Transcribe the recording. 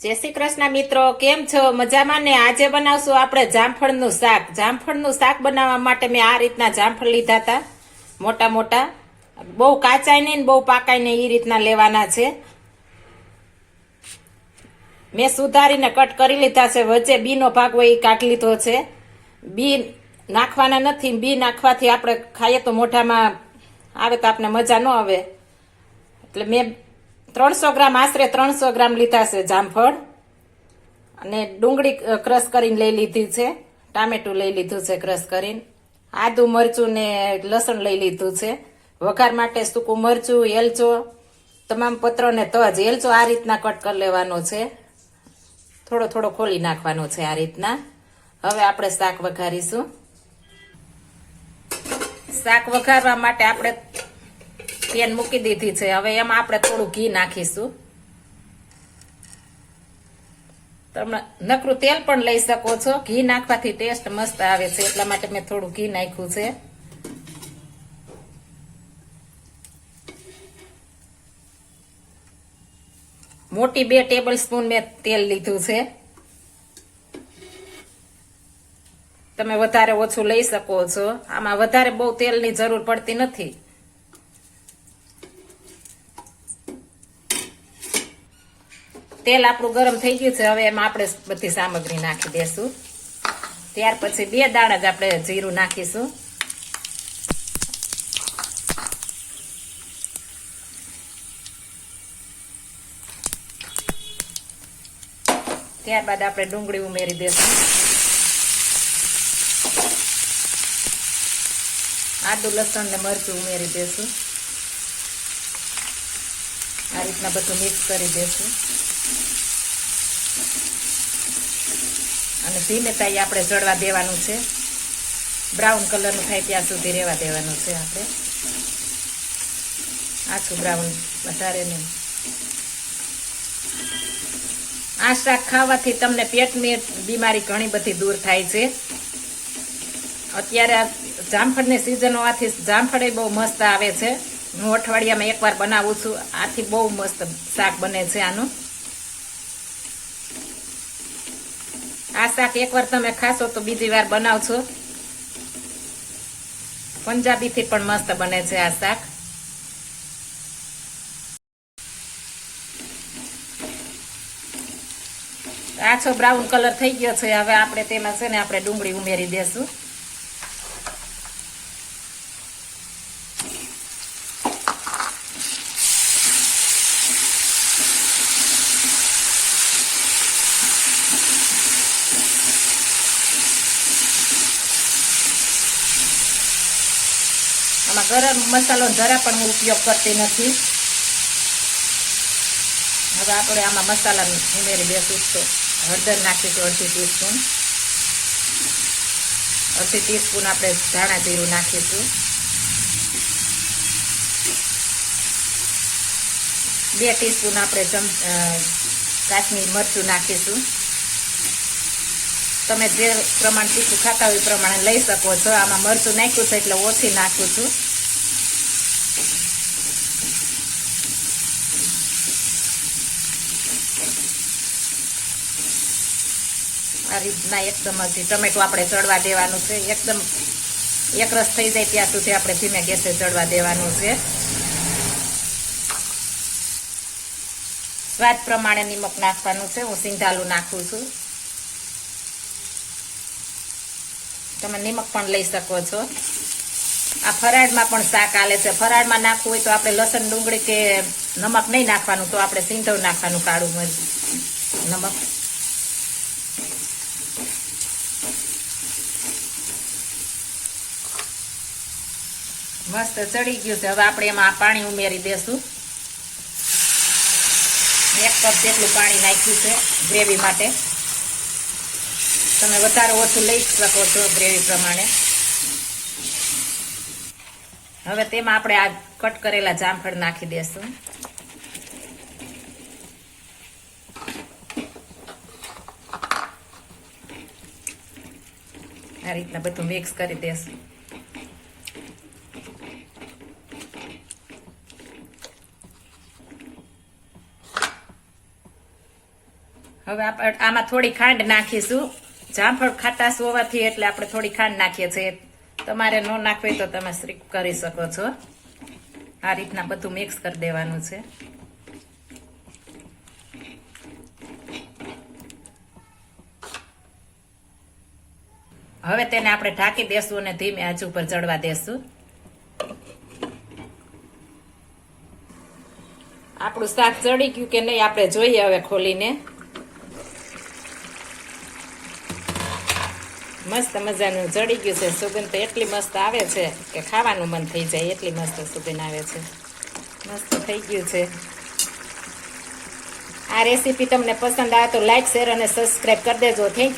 જય શ્રી કૃષ્ણ મિત્રો, કેમ છો? મજામાં ને? આજે બનાવશું આપણે જામફળનું શાક. જામફળનું શાક બનાવવા માટે મેં આ રીતના જામફળ લીધા હતા, મોટા મોટા. બહુ કાચાય નહીં બહુ પાકાય નહીં એ રીતના લેવાના છે. મેં સુધારીને કટ કરી લીધા છે. વચ્ચે બીનો ભાગ હોય એ કાઢી લીધો છે. બી નાખવાના નથી. બી નાખવાથી આપણે ખાઈએ તો મોઢામાં આવે તો આપણે મજા ન આવે. એટલે મેં ત્રણસો ગ્રામ, આશરે ત્રણસો ગ્રામ લીધા છે જામફળ. અને ડુંગળી ક્રશ કરીને લઈ લીધી છે. ટામેટું લઈ લીધું છે ક્રશ કરીને. આદુ મરચું ને લસણ લઈ લીધું છે. વઘાર માટે સૂકું મરચું એલચો તમામ પત્રો ને તજ. એલચો આ રીતના કટ કરી લેવાનો છે. થોડો થોડો ખોલી નાખવાનો છે આ રીતના. હવે આપણે શાક વઘારીશું. શાક વઘારવા માટે આપણે પેન મૂકી દીધી છે. હવે એમાં આપણે થોડું ઘી નાખીશું. તમે નકરું તેલ પણ લઈ શકો છો. ઘી નાખવાથી ટેસ્ટ મસ્ત આવે છે. એટલા માટે મેં થોડું ઘી નાખ્યું છે. મોટી બે ટેબલ સ્પૂન મેં તેલ લીધું છે. તમે વધારે ઓછું લઈ શકો છો. આમાં વધારે બહુ તેલની જરૂર પડતી નથી. તેલ આપણું ગરમ થઈ ગયું છે, હવે એમાં આપણે બધી સામગ્રી નાખી દેશું. ત્યાર પછી બે દાણા જ આપણે જીરું નાખીશું. ત્યારબાદ આપણે ડુંગળી ઉમેરી દેશું. આદુ, લસણ ને મરચું ઉમેરી દેશું આ રીતના બધું મિક્સ કરી દેશું. અને ધીમે તાઈ આપણે જળવા દેવાનું છે. બ્રાઉન કલરનું થાય ત્યાં સુધી રહેવા દેવાનું છે આપણે. આછું બ્રાઉન વધારે નહીં. આ શાક ખાવાથી તમને પેટની બીમારી ઘણી બધી દૂર થાય છે. અત્યારે જામફળની સિઝન હોવાથી જામફળ બહુ મસ્ત આવે છે. હું અઠવાડિયામાં એકવાર બનાવું છું. આથી બહુ મસ્ત શાક બને છે આનું. આ શાક એકવાર તમે ખાશો તો બીજી વાર બનાવશો. પંજાબીથી પણ મસ્ત બને છે આ શાક. આછો બ્રાઉન કલર થઈ ગયો છે. હવે આપણે તેમાં છે ને આપણે ડુંગળી ઉમેરી દેશું. ગરમ મસાલો જરા પણ હું ઉપયોગ કરતી નથી. હવે આપણે આમાં મસાલા ઉમેરી બેસું તો હળદર નાખીશું અડધી ટીસ્પૂન. અડધી ટીસ્પૂન આપણે ધાણા જીરું નાખીશું. બે ટીસ્પૂન આપણે ચમ કાશ્મીર મરચું નાખીશું. તમે જે પ્રમાણ તીખું ખાતા હોય એ પ્રમાણે લઈ શકો. છો આમાં મરચું નાખ્યું છે એટલે ઓછી નાખું છું. આ રીતના એકદમ જ ટમેટું આપણે ચડવા દેવાનું છે. એકદમ એકરસ થઈ જાય ત્યાં સુધી આપણે ધીમે ગેસે ચડવા દેવાનું છે. સ્વાદ પ્રમાણે નિમક નાખવાનું છે. હું સિંધાલું નાખું છું. તમે નિમક પણ લઈ શકો છો. આ ફરાળમાં પણ શાક આલે છે. ફરાળમાં નાખવું હોય તો આપણે લસણ, ડુંગળી કે નમક નહીં નાખવાનું તો આપણે સિંધવ નાખવાનું કાળું મરચ. નમક. મસ્ત ચડી ગયું છે. હવે આપણે એમાં પાણી ઉમેરી દેશું. એક કપ જેટલું પાણી નાખ્યું છે ગ્રેવી માટે. તમે વધારે ઓછું લઈ શકો છો ગ્રેવી પ્રમાણે. હવે તેમાં આપણે આ કટ કરેલા જામફળ નાખી દેશું. આ રીતના બધું મિક્સ કરી દેશું. હવે આપણે આમાં થોડી ખાંડ નાખીશું. જામફળ ખાટાશ હોવાથી એટલે આપણે થોડી ખાંડ નાખીએ છીએ. તમારે ન નાખવી તો તમે સ્ટ્રીક કરી શકો છો. આ રીતના બધું મિક્સ કરી દેવાનું છે. હવે તેને આપણે ઢાંકી દેશું અને ધીમે આંચ ઉપર ચડવા દેશું. આપણું શાક ચડી ગયું કે નહીં, આપણે જોઈએ હવે ખોલીને. મસ્ત મજાનું ચડી ગયું છે. સુગંધ તો એટલી મસ્ત આવે છે કે ખાવાનું મન થઈ જાય, એટલી મસ્ત સુગંધ આવે છે. મસ્ત થઈ ગયું છે. આ રેસીપી તમને પસંદ આવે તો લાઈક શેર અને સબસ્ક્રાઈબ કરી દેજો. Thank you